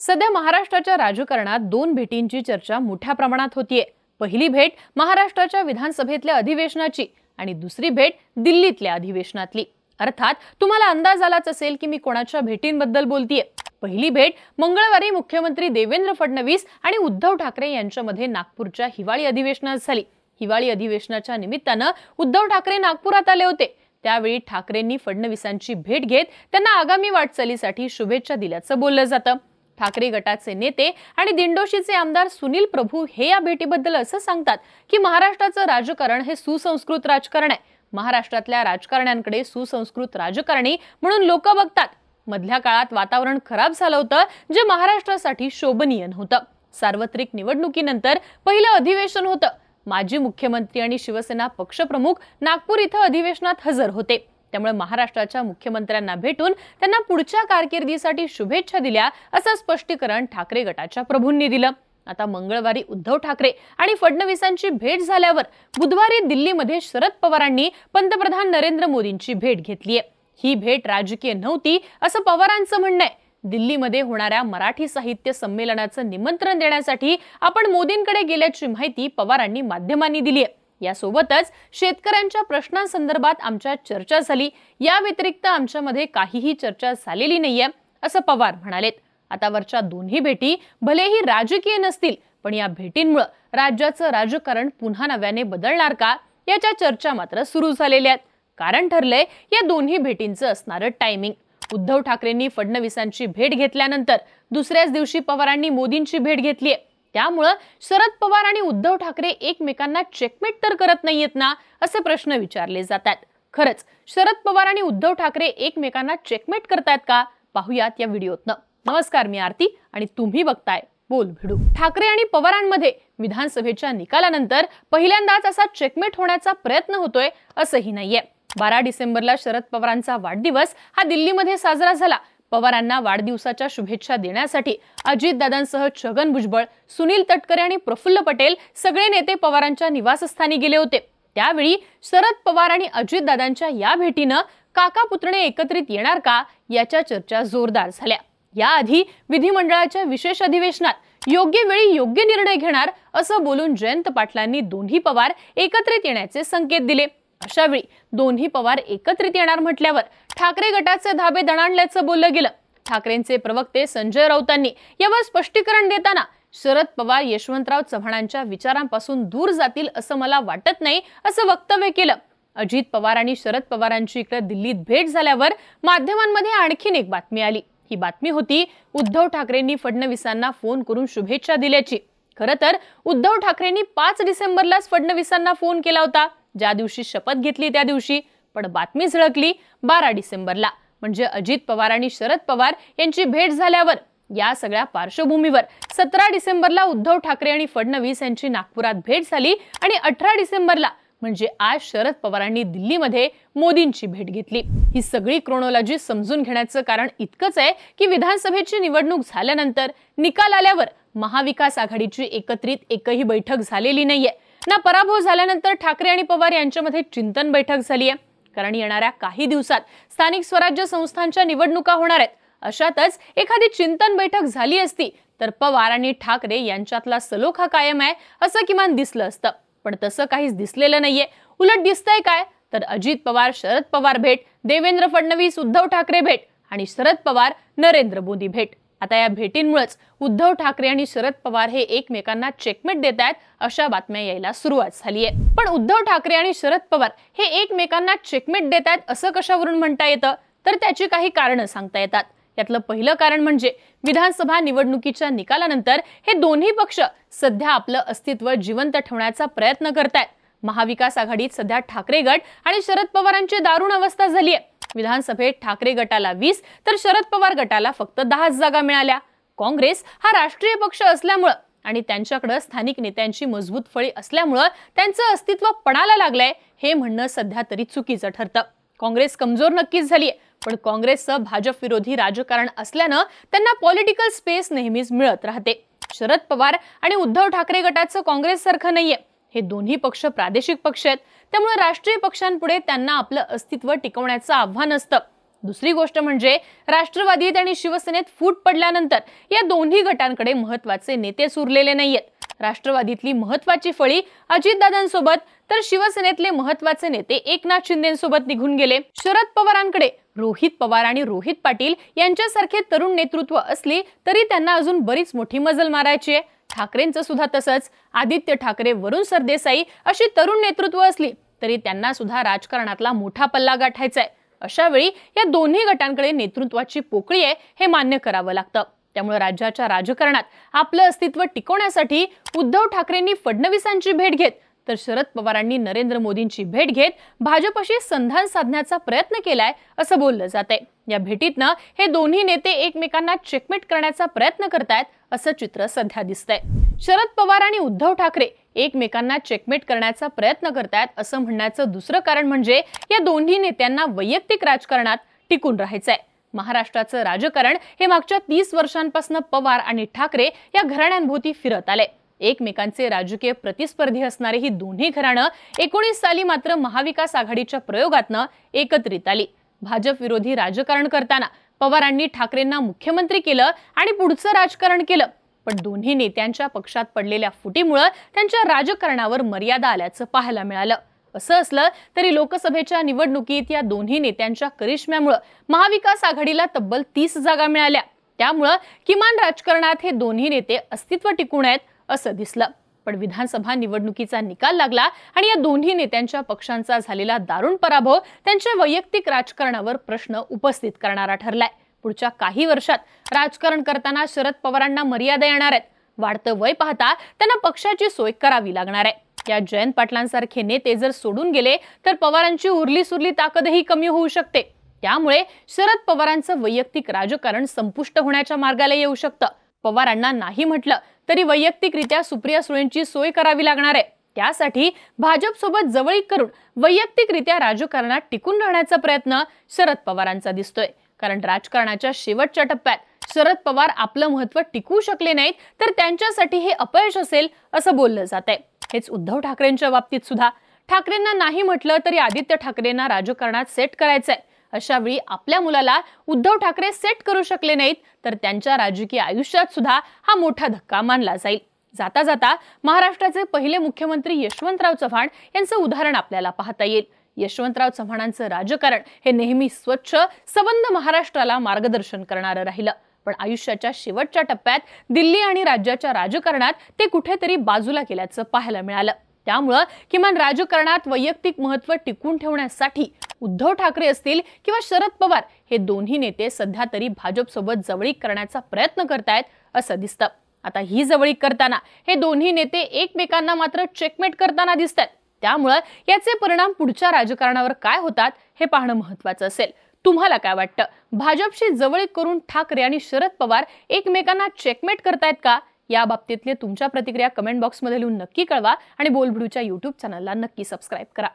सध्या महाराष्ट्राच्या राजकारणात दोन भेटींची चर्चा मोठ्या प्रमाणात होतीये. पहिली भेट महाराष्ट्राच्या विधानसभेतल्या अधिवेशनाची आणि दुसरी भेट दिल्लीतल्या अधिवेशनातली. अर्थात तुम्हाला अंदाज आलाच असेल की मी कोणाच्या भेटींबद्दल बोलतीये. पहिली भेट मंगळवारी मुख्यमंत्री देवेंद्र फडणवीस आणि उद्धव ठाकरे यांच्यामध्ये नागपूरच्या हिवाळी अधिवेशनात झाली. हिवाळी अधिवेशनाच्या निमित्तानं उद्धव ठाकरे नागपुरात आले होते. त्यावेळी ठाकरेंनी फडणवीसांची भेट घेत त्यांना आगामी वाटचालीसाठी शुभेच्छा दिल्याचं बोललं जातं. ठाकरे गटाचे नेते आणि दिंडोशीचे आमदार सुनील प्रभू हे या भेटीबद्दल असं सांगतात की महाराष्ट्राचं राजकारण हे सुसंस्कृत राजकारण आहे. महाराष्ट्रातल्या राजकारण्यांकडे सुसंस्कृत राजकारणी म्हणून लोक बघतात. मधल्या काळात वातावरण खराब झालं होतं जे महाराष्ट्रासाठी शोभनीय नव्हतं. सार्वत्रिक निवडणुकीनंतर पहिलं अधिवेशन होतं. माजी मुख्यमंत्री आणि शिवसेना पक्षप्रमुख नागपूर इथं अधिवेशनात हजर होते. त्यामुळे महाराष्ट्राच्या मुख्यमंत्र्यांना भेटून त्यांना पुढच्या कारकिर्दीसाठी शुभेच्छा दिल्या असं स्पष्टीकरण ठाकरे गटाच्या प्रभूंनी दिलं. आता मंगळवारी उद्धव ठाकरे आणि फडणवीसांची भेट झाल्यावर बुधवारी दिल्लीमध्ये शरद पवारांनी पंतप्रधान नरेंद्र मोदींची भेट घेतलीय. ही भेट राजकीय नव्हती असं पवारांचं म्हणणं आहे. दिल्लीमध्ये होणाऱ्या मराठी साहित्य संमेलनाचं निमंत्रण देण्यासाठी आपण मोदींकडे गेल्याची माहिती पवारांनी माध्यमांनी दिली आहे यासोबतच शेतकऱ्यांच्या प्रश्नांसंदर्भात आमच्या चर्चा झाली. या व्यतिरिक्त आमच्यामध्ये काहीही चर्चा झालेली नाहीये असं पवार म्हणालेत. आता वरच्या दोन्ही भेटी भलेही राजकीय नसतील पण या भेटींमुळे राज्याचं राजकारण पुन्हा नव्याने बदलणार का? याच्या चर्चा मात्र सुरू झालेल्या आहेत. कारण ठरलंय या दोन्ही भेटींचं असणारं टायमिंग उद्धव ठाकरेंनी फडणवीसांची भेट घेतल्यानंतर दुसऱ्याच दिवशी पवारांनी मोदींची भेट घेतली आहे त्यामुळं शरद पवार आणि उद्धव ठाकरे एकमेकांना चेकमेट तर करत नाहीयेत ना असे प्रश्न विचारले जातात. खरंच शरद पवार आणि उद्धव ठाकरे एकमेकांना चेकमेट करतायत का? पाहूयात या व्हिडिओतनं. नमस्कार मी आरती आणि तुम्ही बघताय बोल भिडू. ठाकरे आणि पवारांमध्ये विधानसभेच्या निकालानंतर पहिल्यांदाच असा चेकमेट होण्याचा प्रयत्न होतोय असंही नाहीये. बारा डिसेंबरला शरद पवारांचा वाढदिवस हा दिल्लीमध्ये साजरा झाला. पवारांना वाढदिवसाच्या शुभेच्छा देण्यासाठी अजितदादांसह छगन भुजबळ सुनील तटकरे आणि प्रफुल्ल पटेल सगळे नेते पवारांच्या निवासस्थानी गेले होते. त्यावेळी शरद पवार आणि अजितदादांच्या या भेटीनं काका पुतणे एकत्रित येणार का याच्या चर्चा जोरदार झाल्या. याआधी विधिमंडळाच्या विशेष अधिवेशनात योग्य वेळी योग्य निर्णय घेणार असं बोलून जयंत पाटलांनी दोन्ही पवार एकत्रित येण्याचे संकेत दिले. अशावेळी दोन्ही पवार एकत्रित येणार म्हटल्यावर ठाकरे गटाचे धाबे दणाणल्याचं बोललं गेलं. ठाकरेंचे प्रवक्ते संजय राऊतांनी यावर स्पष्टीकरण देताना शरद पवार यशवंतराव चव्हाणांच्या विचारांपासून दूर जातील असं मला वाटत नाही असं वक्तव्य केलं. अजित पवार आणि शरद पवारांची इकडे दिल्लीत भेट झाल्यावर माध्यमांमध्ये आणखीन एक बातमी आली. ही बातमी होती उद्धव ठाकरेंनी फडणवीसांना फोन करून शुभेच्छा दिल्याची. खरं तर उद्धव ठाकरेंनी पाच डिसेंबरलाच फडणवीसांना फोन केला होता. ज्या दिवशी शपथ घेतली त्या दिवशी पण बातमी झळकली बारा डिसेंबरला. म्हणजे अजित पवार आणि शरद पवार यांची भेट झाल्यावर या सगळ्या पार्श्वभूमीवर सतरा डिसेंबरला उद्धव ठाकरे आणि फडणवीस यांची नागपुरात भेट झाली आणि अठरा डिसेंबरला म्हणजे आज शरद पवारांनी दिल्लीमध्ये मोदींची भेट घेतली. ही सगळी क्रोनॉलॉजी समजून घेण्याचं कारण इतकंच आहे की विधानसभेची निवडणूक झाल्यानंतर निकाल आल्यावर महाविकास आघाडीची एकत्रित एकही बैठक झालेली नाहीये. ना पराभव झाल्यानंतर ठाकरे आणि पवार यांच्यामध्ये चिंतन बैठक झाली आहे कारण येणाऱ्या काही दिवसात स्थानिक स्वराज्य संस्थांच्या निवडणुका होणार आहेत. अशातच एखादी चिंतन बैठक झाली असती तर पवार आणि ठाकरे यांच्यातला सलोखा कायम आहे असं किमान दिसलं असतं. पण तसं काहीच दिसलेलं नाहीये. उलट दिसतंय काय? तर अजित पवार शरद पवार भेट देवेंद्र फडणवीस उद्धव ठाकरे भेट आणि शरद पवार नरेंद्र मोदी भेट. आता या भेटींमुळेच उद्धव ठाकरे आणि शरद पवार हे एकमेकांना चेकमेट देत आहेत अशा बातम्या यायला सुरुवात झाली आहे. पण उद्धव ठाकरे आणि शरद पवार हे एकमेकांना चेकमेट देत आहेत असं कशावरून म्हणता येतं? तर त्याची काही कारणं सांगता येतात. यातलं पहिलं कारण म्हणजे विधानसभा निवडणुकीच्या निकालानंतर हे दोन्ही पक्ष सध्या आपलं अस्तित्व जिवंत ठेवण्याचा प्रयत्न करतायत. महाविकास आघाडीत सध्या ठाकरे गट आणि शरद पवारांची दारुण अवस्था झाली आहे. विधानसभेत ठाकरे गटाला वीस तर शरद पवार गटाला फक्त दहाच जागा मिळाल्या. काँग्रेस हा राष्ट्रीय पक्ष असल्यामुळं आणि त्यांच्याकडं स्थानिक नेत्यांची मजबूत फळी असल्यामुळं त्यांचं अस्तित्व पणाला लागलंय हे म्हणणं सध्या तरी चुकीचं ठरतं. काँग्रेस कमजोर नक्कीच झालीय पण काँग्रेसचं भाजप विरोधी राजकारण असल्यानं त्यांना पॉलिटिकल स्पेस नेहमीच मिळत राहते. शरद पवार आणि उद्धव ठाकरे गटाचं काँग्रेस सारखं नाहीये. हे दोन्ही पक्ष प्रादेशिक पक्ष आहेत. त्यामुळे राष्ट्रीय पक्षांपुढे त्यांना आपलं अस्तित्व टिकवण्याचं आव्हान असतं. दुसरी गोष्ट म्हणजे राष्ट्रवादीत आणि शिवसेनेत फूट पडल्यानंतर या दोन्ही गटांकडे महत्त्वाचे नेते सुरलेले नाहीयेत. राष्ट्रवादीतली महत्वाची फळी अजितदादांसोबत तर शिवसेनेतले महत्त्वाचे नेते एकनाथ शिंदेसोबत निघून गेले. शरद पवारांकडे रोहित पवार आणि रोहित पाटील यांच्यासारखे तरुण नेतृत्व असली तरी त्यांना अजून बरीच मोठी मजल मारायची आहे. ठाकरेंचं सुद्धा तसंच. आदित्य ठाकरे वरुण सरदेसाई अशी तरुण नेतृत्व असली तरी त्यांना सुद्धा राजकारणातला मोठा पल्ला गाठायचा आहे अशा वेळी या दोन्ही गटांकडे नेतृत्वाची पोकळी आहे हे मान्य करावं लागतं. त्यामुळे राज्याच्या राजकारणात आपलं अस्तित्व टिकवण्यासाठी उद्धव ठाकरेंनी फडणवीसांची भेट घेत तर शरद पवारांनी नरेंद्र मोदींची भेट घेत भाजपशी संधान साधण्याचा प्रयत्न केलाय असं बोललं जात आहे या भेटीतनं हे दोन्ही नेते एकमेकांना चेकमेट करण्याचा प्रयत्न करतायत असं चित्र सध्या दिसतंय. शरद पवार आणि उद्धव ठाकरे एकमेकांना चेकमेट करण्याचा प्रयत्न करतायत असं म्हणण्याचं दुसरं कारण म्हणजे या दोन्ही नेत्यांना वैयक्तिक राजकारणात टिकून राहायचंय. महाराष्ट्राचं राजकारण हे मागच्या तीस वर्षांपासून पवार आणि ठाकरे या घराण्यांभोवती फिरत आले एकमेकांचे राजकीय प्रतिस्पर्धी असणारी ही दोन्ही घराणं एकोणीस साली मात्र महाविकास आघाडीच्या प्रयोगातनं एकत्रित आली. भाजप विरोधी राजकारण करताना पवारांनी ठाकरेंना मुख्यमंत्री केलं आणि पुढचं राजकारण केलं. पण दोन्ही नेत्यांच्या पक्षात पडलेल्या फुटीमुळं त्यांच्या राजकारणावर मर्यादा आल्याचं पाहायला मिळालं. असं असलं तरी लोकसभेच्या निवडणुकीत या दोन्ही नेत्यांच्या करिश्म्यामुळं महाविकास आघाडीला तब्बल तीस जागा मिळाल्या. त्यामुळं किमान राजकारणात हे दोन्ही नेते अस्तित्व टिकून आहेत असं दिसलं. पण विधानसभा निवडणुकीचा निकाल लागला आणि या दोन्ही नेत्यांच्या पक्षांचा झालेला दारुण पराभव त्यांच्या वैयक्तिक राजकारणावर प्रश्न उपस्थित करणारा ठरलाय. पुढच्या काही वर्षात राजकारण करताना शरद पवारांना मर्यादा येणार आहेत. वाढतं वय पाहता त्यांना पक्षाची सोय करावी लागणार आहे. या जयंत पाटलांसारखे नेते जर सोडून गेले तर पवारांची उरली सुरली ताकदही कमी होऊ शकते. त्यामुळे शरद पवारांचं वैयक्तिक राजकारण संपुष्ट होण्याच्या मार्गाला येऊ शकतं. पवारांना नाही म्हटलं तरी वैयक्तिकरित्या सुप्रिया सुळेंची सोय करावी लागणार आहे. त्यासाठी भाजपसोबत जवळीक करून वैयक्तिकरित्या राजकारणात टिकून राहण्याचा प्रयत्न शरद पवारांचा दिसतोय. कारण राजकारणाच्या शेवटच्या टप्प्यात शरद पवार आपलं महत्त्व टिकवू शकले नाहीत तर त्यांच्यासाठी हे अपयश असेल असं बोललं जात आहे हेच उद्धव ठाकरेंच्या बाबतीत सुद्धा. ठाकरेंना नाही म्हटलं तरी आदित्य ठाकरेंना राजकारणात सेट करायचंय. अशा वेळी आपल्या मुलाला उद्धव ठाकरे सेट करू शकले नाहीत तर त्यांच्या राजकीय आयुष्यात सुद्धा हा मोठा धक्का मानला जाईल. जाता जाता महाराष्ट्राचे पहिले मुख्यमंत्री यशवंतराव चव्हाण यांचं उदाहरण आपल्याला पाहता येईल. यशवंतराव चव्हाणांचं राजकारण हे नेहमी स्वच्छ सबंध महाराष्ट्राला मार्गदर्शन करणारं राहिलं. पण आयुष्याच्या शेवटच्या टप्प्यात दिल्ली आणि राज्याच्या राजकारणात ते कुठेतरी बाजूला गेल्याचं पाहायला मिळालं. त्यामुळं किमान राजकारणात वैयक्तिक महत्त्व टिकून ठेवण्यासाठी उद्धव ठाकरे असतील किंवा शरद पवार हे दोन्ही नेते सध्या तरी भाजपसोबत जवळीक करण्याचा प्रयत्न करतायत असं दिसतं. आता ही जवळीक करताना हे दोन्ही नेते एकमेकांना मात्र चेकमेट करताना दिसत आहेत त्यामुळं याचे परिणाम पुढच्या राजकारणावर काय होतात हे पाहणं महत्वाचं असेल. तुम्हाला काय वाटतं? भाजपशी जवळीक करून ठाकरे आणि शरद पवार एकमेकांना चेकमेट करतायत का? या बाबतीतले तुमच्या प्रतिक्रिया कमेंट बॉक्समध्ये लिहून नक्की कळवा आणि बोलबिडूच्या युट्यूब चॅनलला नक्की सबस्क्राईब करा.